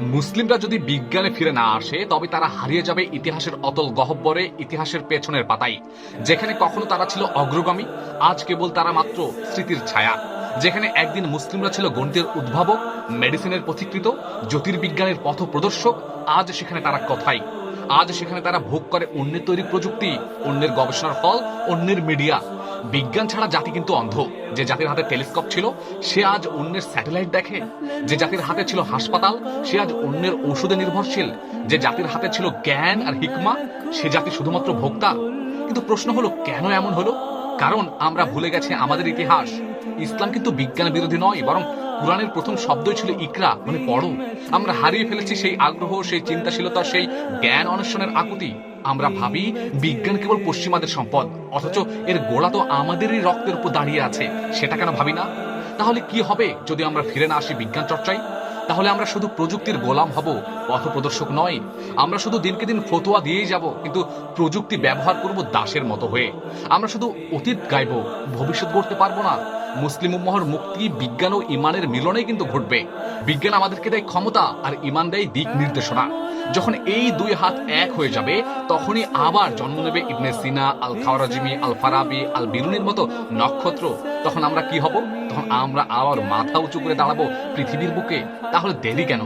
মুসলিমরা যদি বিজ্ঞানে ফিরে না আসে, তবে তারা হারিয়ে যাবে ইতিহাসের অতল গহব্বরে, ইতিহাসের পেছনের পাতায়। যেখানে কখনো তারা ছিল অগ্রগামী, আজ কেবল তারা মাত্র স্মৃতির ছায়া। যেখানে একদিন মুসলিমরা ছিল গণিতের উদ্ভাবক, মেডিসিনের পথিকৃত জ্যোতির্বিজ্ঞানের পথ প্রদর্শক আজ সেখানে তারা কথাই। আজ সেখানে তারা ভোগ করে অন্যের তৈরি প্রযুক্তি, অন্যের গবেষণার ফল, অন্যের মিডিয়া। বিজ্ঞান ছাড়া জাতি কিন্তু অন্ধ। যে জাতির হাতে টেলিস্কোপ ছিল, সে আজ অন্যের স্যাটেলাইট দেখে। যে জাতির হাতে ছিল হাসপাতাল, সে আজ অন্যের ঔষধে নির্ভরশীল। যে জাতির হাতে ছিল জ্ঞান আর হিকমা, সে জাতি শুধুমাত্র ভোক্তা। কিন্তু প্রশ্ন হলো, কেন এমন হলো? কারণ আমরা ভুলে গেছি আমাদের ইতিহাস। ইসলাম কিন্তু বিজ্ঞান বিরোধী নয়, বরং কোরআনের প্রথম শব্দই ছিল ইকরা মানে পড়ো। আমরা হারিয়ে ফেলেছি সেই আগ্রহ, সেই চিন্তাশীলতা, সেই জ্ঞান অন্বেষণের আকুতি। আমরা ভাবি, বিজ্ঞান কেবল পশ্চিমাদের সম্পদ, অথচ এর গোড়া তো আমাদেরই রক্তের উপর দাঁড়িয়ে আছে। সেটা কেন ভাবি না? তাহলে কি হবে যদি আমরা ফিরে না আসি বিজ্ঞান চর্চায়? তাহলে আমরা শুধু প্রযুক্তির গোলাম হব, পথপ্রদর্শক নয়। আমরা শুধু দিনকে দিন ফতোয়া দিয়েই যাব, কিন্তু প্রযুক্তি ব্যবহার করব দাসের মতো হয়ে। আমরা শুধু অতীত গাইব, ভবিষ্যৎ গড়তে পারব না। মুসলিম উম্মহর মুক্তি, বিজ্ঞান ও ইমানের মিলনে কিন্তু ঘটবে। বিজ্ঞান আমাদেরকে দেয় ক্ষমতা আর ইমান দেয় দিক নির্দেশনা। যখন এই দুই হাত এক হয়ে যাবে, তখনই আবার জন্ম নেবে ইবনে সিনা আল খাওয়ারাজিমি আল ফারাবি আল বিরুনির মতো নক্ষত্র। তখন আমরা কি হব? তখন আমরা আবার মাথা উঁচু করে দাঁড়াবো পৃথিবীর বুকে। তাহলে দেরি কেন?